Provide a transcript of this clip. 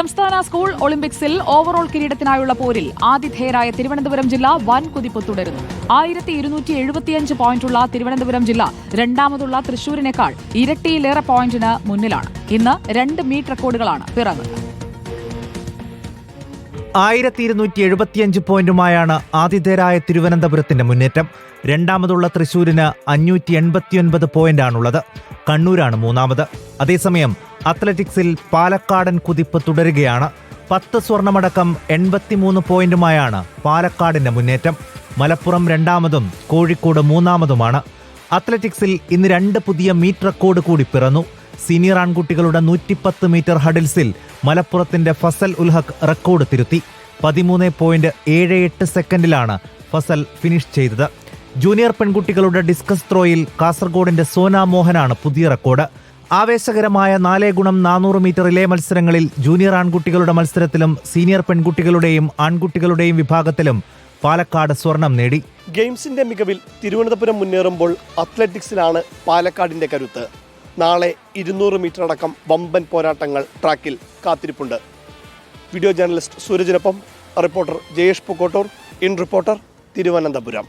സംസ്ഥാന സ്കൂൾ ഒളിമ്പിക്സിൽ ഓവറോൾ കിരീടത്തിനായുള്ള പോരിൽ ആതിഥേയരായ തിരുവനന്തപുരം ജില്ല വൻ കുതിപ്പ് തുടരുന്നു. ആയിരത്തി ഇരുന്നൂറ്റി എഴുപത്തിയഞ്ച് പോയിന്റുള്ള തിരുവനന്തപുരം ജില്ല രണ്ടാമതുള്ള തൃശൂരിനേക്കാൾ ഇരട്ടിയിലേറെ പോയിന്റിന് മുന്നിലാണ്. ഇന്ന് രണ്ട് മീറ്റ് റെക്കോർഡുകളാണ് പിറന്നത്. ആയിരത്തി ഇരുന്നൂറ്റി എഴുപത്തിയഞ്ച് പോയിന്റുമായാണ് ആതിഥേയരായ തിരുവനന്തപുരത്തിന്റെ മുന്നേറ്റം. രണ്ടാമതുള്ള തൃശൂരിന് അഞ്ഞൂറ്റി എൺപത്തിയൊൻപത് പോയിന്റാണുള്ളത്. കണ്ണൂരാണ് മൂന്നാമത്. അതേസമയം അത്ലറ്റിക്സിൽ പാലക്കാടൻ കുതിപ്പ് തുടരുകയാണ്. പത്ത് സ്വർണമടക്കം എൺപത്തിമൂന്ന് പോയിന്റുമായാണ് പാലക്കാടിന്റെ മുന്നേറ്റം. മലപ്പുറം രണ്ടാമതും കോഴിക്കോട് മൂന്നാമതുമാണ്. അത്ലറ്റിക്സിൽ ഇന്ന് രണ്ട് പുതിയ മീറ്റ് റെക്കോർഡ് കൂടി പിറന്നു. സീനിയർ ആൺകുട്ടികളുടെ നൂറ്റിപ്പത്ത് മീറ്റർ ഹഡിൽസിൽ മലപ്പുറത്തിന്റെ ഫസൽ ഉൽഹഖ് റെക്കോർഡ് തിരുത്തി. പതിമൂന്ന് പോയിന്റ് ഏഴ് എട്ട് സെക്കൻഡിലാണ് ഫസൽ ഫിനിഷ് ചെയ്തത്. ജൂനിയർ പെൺകുട്ടികളുടെ ഡിസ്കസ് ത്രോയിൽ കാസർഗോഡിന്റെ സോന മോഹനാണ് പുതിയ റെക്കോർഡ്. ആവേശകരമായ നാലേ ഗുണം നാനൂറ് മീറ്റർ റിലേ മത്സരങ്ങളിൽ ജൂനിയർ ആൺകുട്ടികളുടെ മത്സരത്തിലും സീനിയർ പെൺകുട്ടികളുടെയും ആൺകുട്ടികളുടെയും വിഭാഗത്തിലും പാലക്കാട് സ്വർണം നേടി. ഗെയിംസിന്റെ മികവിൽ തിരുവനന്തപുരം മുന്നേറുമ്പോൾ അത്ലറ്റിക്സിലാണ് പാലക്കാടിന്റെ കരുത്ത്. നാളെ ഇരുന്നൂറ് മീറ്റർ അടക്കം വമ്പൻ പോരാട്ടങ്ങൾ ട്രാക്കിൽ കാത്തിരിപ്പുണ്ട്. Video journalist സൂരജിനൊപ്പം reporter Jayesh Pookkottur in reporter Thiruvananthapuram.